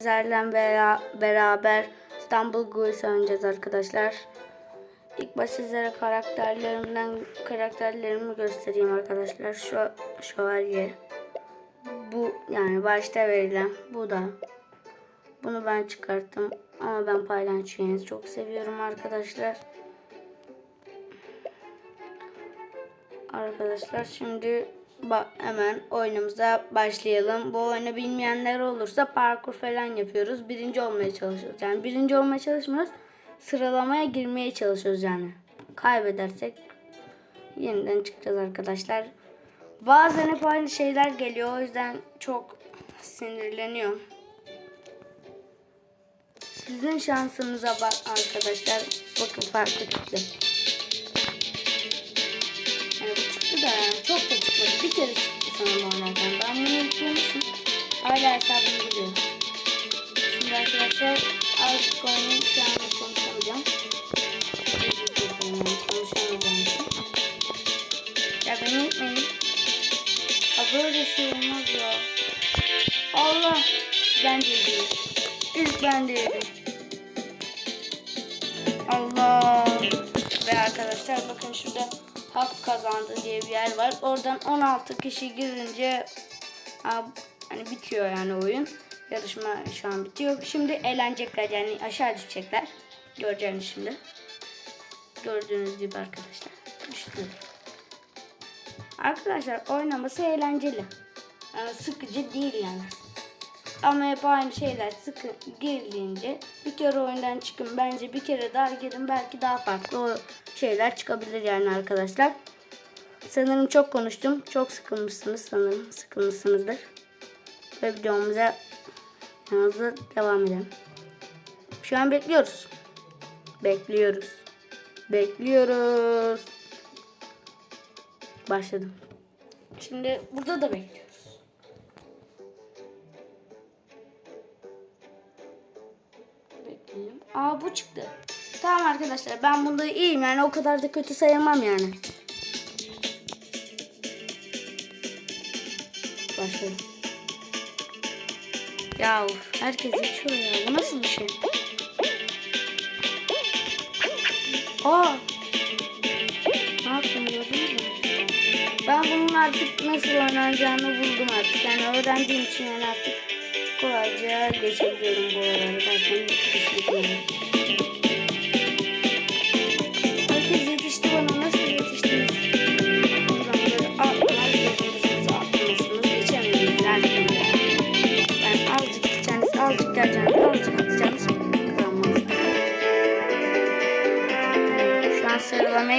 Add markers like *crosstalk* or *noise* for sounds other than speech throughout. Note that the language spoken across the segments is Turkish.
Sizlerle bera- beraber İstanbul Guys oynayacağız arkadaşlar. İlk başta sizlere karakterlerimden karakterlerimi göstereyim arkadaşlar. Şu şövalye. Bu yani başta verilen bu da. Bunu ben çıkarttım ama ben paylaşmayı çok seviyorum arkadaşlar. Arkadaşlar şimdi ba- hemen oyunumuza başlayalım. Bu oyunu bilmeyenler olursa parkur falan yapıyoruz. Birinci olmaya çalışıyoruz. Yani birinci olmaya çalışmıyoruz. Sıralamaya girmeye çalışıyoruz yani. Kaybedersek yeniden çıkacağız arkadaşlar. Bazen hep aynı şeyler geliyor. O yüzden çok sinirleniyorum. Sizin şansınıza bak arkadaşlar. Bakın farklı çıktı. Yani çıktı da çok da çıkmadı. Bir kere çıktı sana oynarken. Ben bunu yüklemişim. Hala hesabım duruyor. Şimdi arkadaşlar azıcık oynayayım. Şu anda konuşamayacağım. Konuşamayacağım. Ya beni itmeyin. Ha böyle şey olmaz ya. Allah. Ben de yedim. İlk ben de yedim. Kazandı diye bir yer var. Oradan 16 kişi girince ha, hani bitiyor yani oyun. Yarışma şu an bitiyor. Şimdi eğlenecekler yani aşağı düşecekler. Göreceğiniz şimdi. Gördüğünüz gibi arkadaşlar. İşte. Arkadaşlar oynaması eğlenceli. Yani sıkıcı değil yani. Ama hep aynı şeyler sıkı gerilince bir kere oyundan çıkın. Bence bir kere daha girin. Belki daha farklı o şeyler çıkabilir yani arkadaşlar. Sanırım çok konuştum. Çok sıkılmışsınız sanırım. Sıkılmışsınızdır. Ve videomuza hızlı devam edelim. Şu an bekliyoruz. Bekliyoruz. Bekliyoruz. Başladım. Şimdi burada da bekliyoruz. Bekleyelim. Aa bu çıktı. Tamam arkadaşlar ben bunda iyiyim yani o kadar da kötü sayamam yani. Başladım. Ya herkes içiyor ya. Bu nasıl bir şey? Aa. Ne yaptım gördünüz mü? Ben bunun artık nasıl oynanacağını buldum artık. Yani öğrendiğim için yani artık kolayca geçebiliyorum bu araları. Zaten düşünüyorum.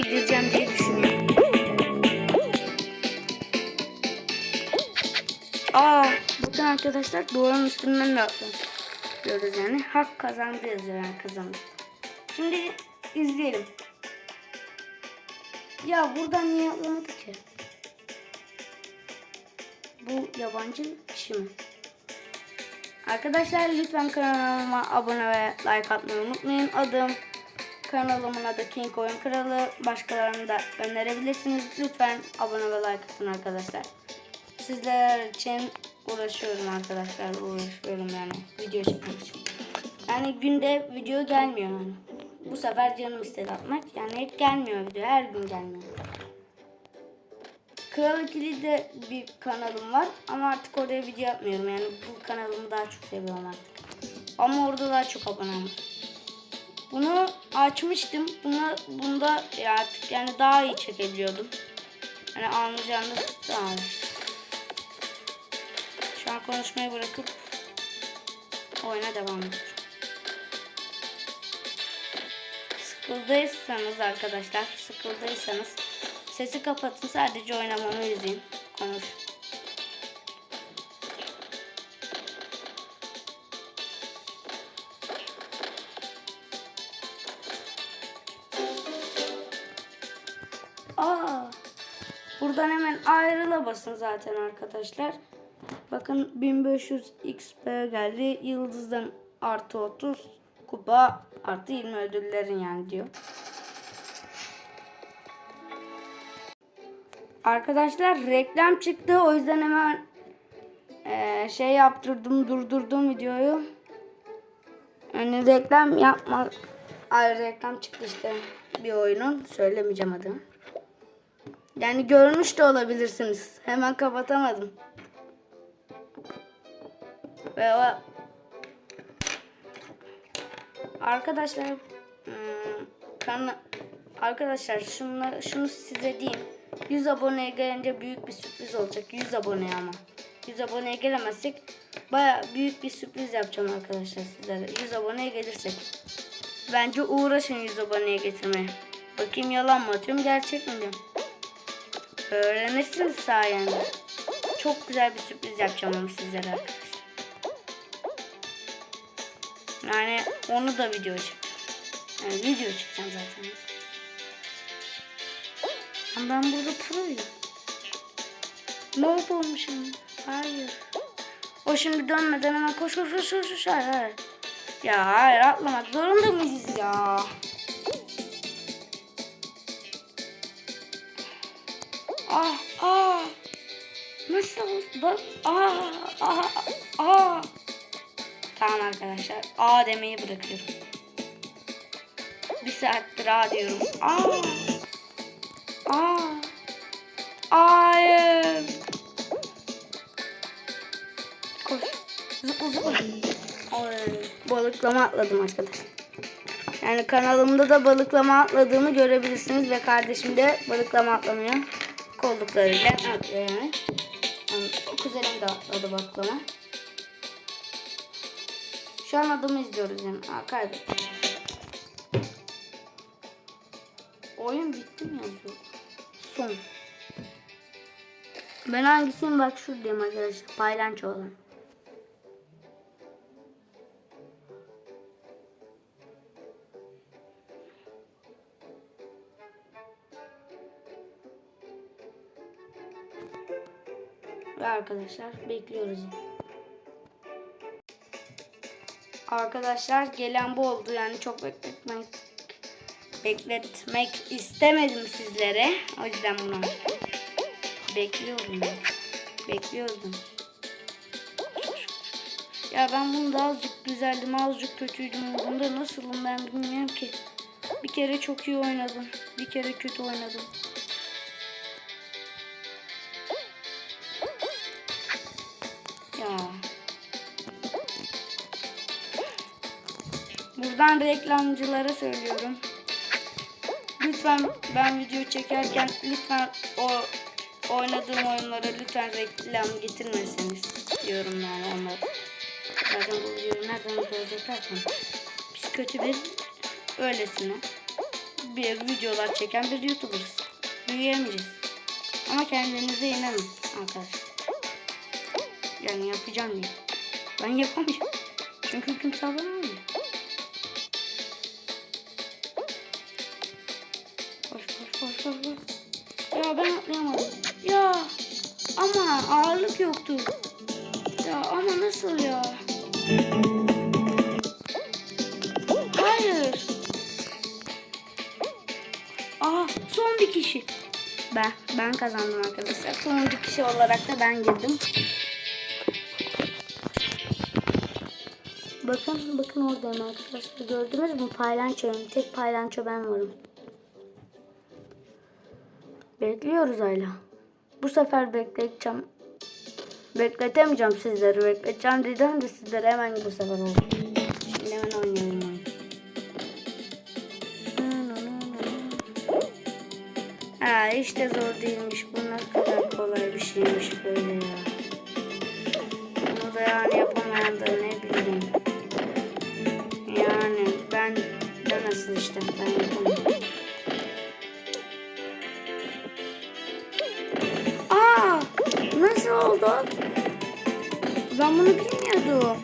Sıralamaya gireceğim diye düşünüyorum. Aa, bakın arkadaşlar duvarın üstünden de atlıyoruz yani. Hak kazandı yazıyor yani kazandı. Şimdi izleyelim. Ya buradan niye atlamadı ki? Bu yabancı kişi mi? Arkadaşlar lütfen kanalıma abone ve like atmayı unutmayın. Adım kanalımın adı King Oyun Kralı. Başkalarını da önerebilirsiniz. Lütfen abone ve like atın arkadaşlar. Sizler için uğraşıyorum arkadaşlar. Uğraşıyorum yani video çekmek için. Yani günde video gelmiyor yani. Bu sefer canım istedi atmak. Yani hep gelmiyor video. Her gün gelmiyor. Kral İkili'de bir kanalım var ama artık oraya video yapmıyorum. Yani bu kanalımı daha çok seviyorum artık. Ama orada daha çok abonem var. Bunu açmıştım. Buna, bunda artık yani daha iyi çekebiliyordum. Yani anlayacağınız daha. Şu an konuşmayı bırakıp oyuna devam ediyorum. Sıkıldıysanız arkadaşlar, sıkıldıysanız sesi kapatın sadece oynamamı izleyin. Konuş. Basın zaten arkadaşlar. Bakın 1500 XP geldi. Yıldızdan artı 30 kupa artı 20 ödüllerin yani diyor. Arkadaşlar reklam çıktı. O yüzden hemen eee, şey yaptırdım durdurdum videoyu. Yani reklam yapma. Ay reklam çıktı işte bir oyunun. Söylemeyeceğim adını. Yani görmüş de olabilirsiniz. Hemen kapatamadım. Ve o Arkadaşlar hmm, kana arkadaşlar şunu şunu size diyeyim. 100 aboneye gelince büyük bir sürpriz olacak. 100 aboneye ama. 100 aboneye gelemezsek baya büyük bir sürpriz yapacağım arkadaşlar sizlere. 100 aboneye gelirsek. Bence uğraşın 100 aboneye getirmeye. Bakayım yalan mı atıyorum gerçek mi diyorum. Öğrenirsiniz sayende. Çok güzel bir sürpriz yapacağım ama sizlere arkadaşlar. Yani onu da video çekeceğim. Yani video çekeceğim zaten. Ama ben burada proyum. Ne olmuşum? Hayır. O şimdi dönmeden hemen koş koş koş koş. Hayır, hayır. Ya hayır atlamak zorunda mıyız ya? Ah ah. Nasıl? Bak ah ah ah. Tamam arkadaşlar. A demeyi bırakıyorum. Bir saattir A diyorum. A. A. Hayır. Koş. Zıpla zıpla. Balıklama atladım arkadaşlar. Yani kanalımda da balıklama atladığımı görebilirsiniz ve kardeşim de balıklama atlamıyor. Kolluklarıyla atlıyor yani. yani kuzenim de atladı balıklama. Şu an adımı izliyoruz yani. Aa, kaybettim. Oyun bitti mi yazıyor? Son. Ben hangisiyim bak şuradayım arkadaşlar. Paylanço olan. Arkadaşlar bekliyoruz. Arkadaşlar gelen bu oldu yani çok bekletmek bekletmek istemedim sizlere. O yüzden bunu bekliyorum. Ben. Bekliyordum. Ya ben bunda azıcık güzeldim, azıcık kötüydüm. Bunda nasılım ben bilmiyorum ki. Bir kere çok iyi oynadım. Bir kere kötü oynadım. Buradan reklamcılara söylüyorum. Lütfen ben video çekerken lütfen o oynadığım oyunlara lütfen reklam getirmeseniz diyorum yani onlara. Zaten bu videoyu nereden ki? Biz kötü bir öylesine bir videolar çeken bir YouTuber'ız. Büyüyemeyeceğiz. Ama kendinize inanın arkadaşlar. Yani yapacağım diye. Ben yapamayacağım. Çünkü kimse abone koş. Ya ben atlayamadım. Ya ama ağırlık yoktu. Ya ama nasıl ya? Hayır. Aha son bir kişi. Ben ben kazandım arkadaşlar. Son bir kişi olarak da ben girdim. Bakın bakın oradayım arkadaşlar. Gördünüz mü paylançoyum. Tek paylanço ben varım. Bekliyoruz hala. Bu sefer bekleteceğim. Bekletemeyeceğim sizleri. Bekleteceğim dedim de sizlere hemen bu sefer oldu. Şimdi hemen oynayalım. Ha işte zor değilmiş. Bu ne kadar kolay bir şeymiş böyle ya. Bunu da yani yapamayan da ne bileyim. Yani ben nasıl işte ben yapamam. Oldu? Ben bunu bilmiyordum.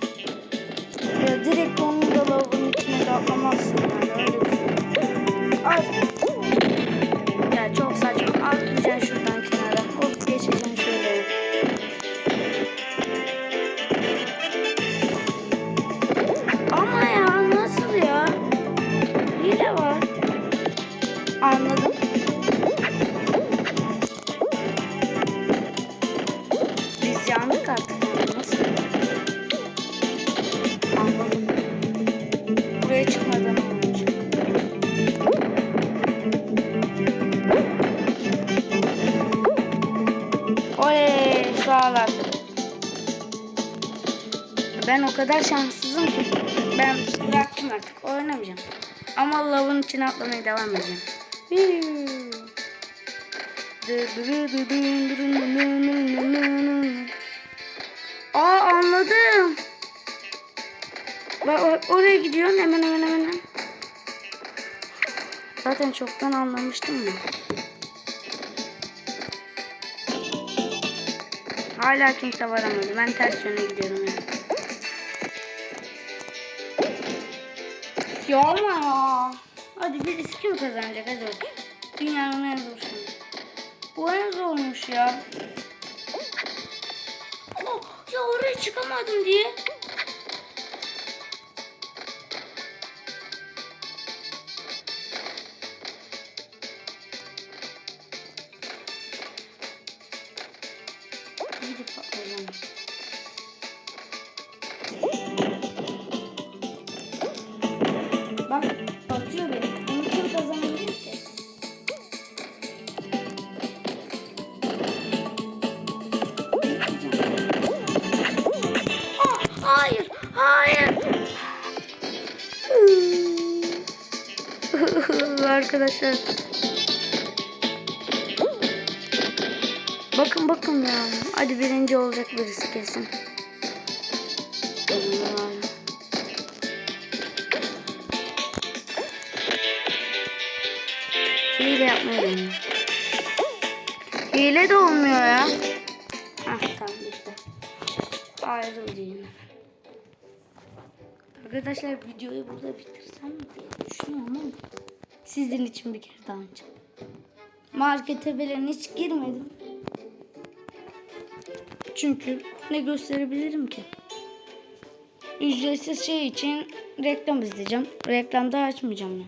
Ya direkt onun da lavabonun içine de atlamazsın yani öyle bir şey. Ay. O kadar şanssızım ki ben bıraktım artık oynamayacağım. Ama lavın içine atlamaya devam edeceğim. Aa anladım. Or- oraya gidiyorsun hemen hemen hemen. Zaten çoktan anlamıştım ben. Hala kimse varamadı. Ben ters yöne gidiyorum ya. Ya ama ya. Hadi birisi kim kazanacak hadi bakayım. Dünyanın en zor şeyi. Bu en zormuş ya. Oh, ya oraya çıkamadım diye. Hayır, hayır. *laughs* Arkadaşlar. Bakın bakın ya. Hadi birinci olacak birisi kesin. Hile deniyorum. Hile de olmuyor ya. Hah tamam bitti. Ayrıl diyeyim. Arkadaşlar videoyu burada bitirsem mi diye düşünüyorum ama sizin için bir kere daha açacağım. Markete falan hiç girmedim. Çünkü ne gösterebilirim ki? Ücretsiz şey için reklam izleyeceğim. Reklamda açmayacağım ya.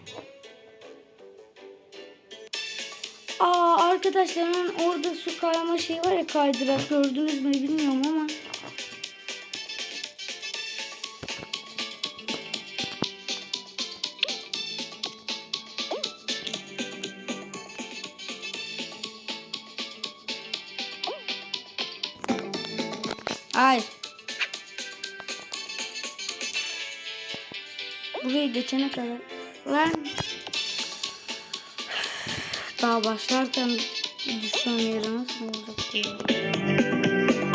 Aa arkadaşlarımın orada su kayma şeyi var ya kaydırak gördünüz mü bilmiyorum ama. Ay. Buraya geçene kadar. Lan. Daha başlarken düşen yere nasıl olacak diye.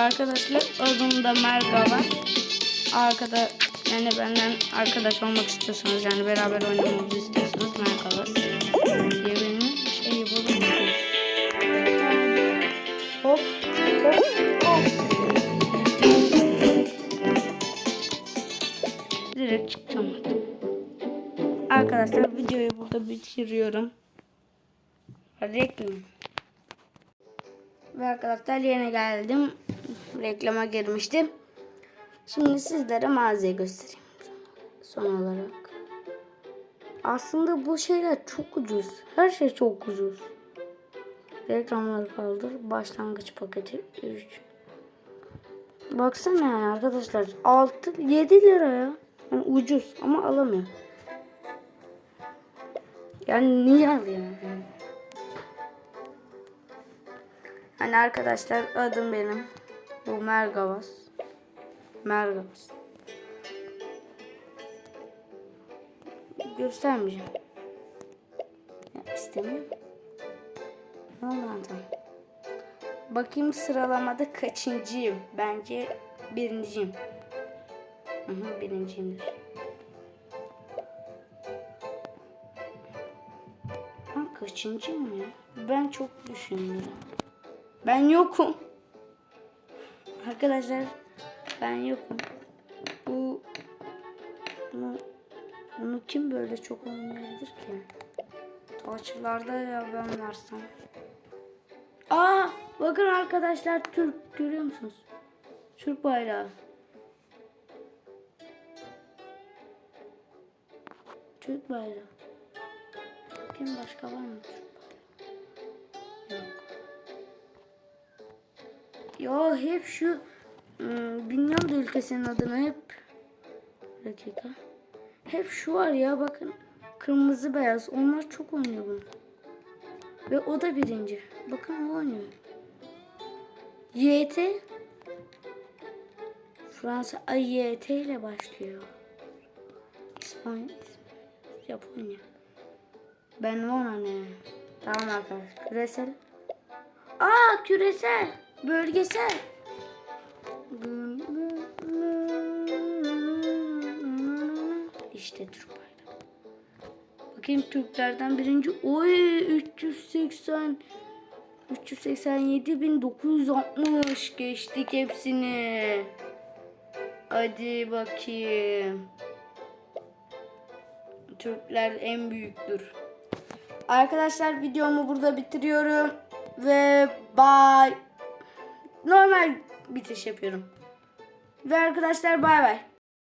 Arkadaşlar adımda Merga var. Arkada yani benden arkadaş olmak istiyorsanız yani beraber oynamamızı istiyorsanız Merga var. Diye benim şeyi bulun. Hop hop. Direkt çıkacağım. Arkadaşlar videoyu burada bitiriyorum. Reklam. Ve arkadaşlar yine geldim. Reklama girmiştim. Şimdi sizlere mağazayı göstereyim. Son olarak. Aslında bu şeyler çok ucuz. Her şey çok ucuz. Reklamları kaldır. Başlangıç paketi 3. Baksana yani arkadaşlar 6 7 lira ya. Yani ucuz ama alamıyorum. Yani niye alıyorum? Yani? Arkadaşlar adım benim. Bu Mergavas. Mergavas. Göstermeyeceğim. Ya istemiyorum. Ne oldu? Bakayım sıralamada kaçıncıyım? Bence birinciyim. Hı hı, birinciyimdir. Ha, kaçıncıyım ya? Ben çok düşünüyorum. Ben yokum. Arkadaşlar ben yokum. Bu bunu kim böyle çok oynayabilir ki? Taçlarda ya ben varsam. Aa bakın arkadaşlar Türk görüyor musunuz? Türk bayrağı. Türk bayrağı. Kim başka var mı Türk Yo hep şu hmm, bilmiyorum da ülkesinin adını hep Bir dakika. Hep şu var ya bakın. Kırmızı beyaz. Onlar çok oynuyor bunu. Ve o da birinci. Bakın o oynuyor. YT Fransa ay YT ile başlıyor. İspanya Japonya. Ben ona ne? Tamam arkadaşlar. Küresel. Aa küresel. Bölgesel. İşte Türk bayrağı. Bakayım Türklerden birinci. Oy 380 387.960 geçtik hepsini. Hadi bakayım. Türkler en büyüktür. Arkadaşlar videomu burada bitiriyorum ve bye. Normal bitiş yapıyorum. Ve arkadaşlar bay bay.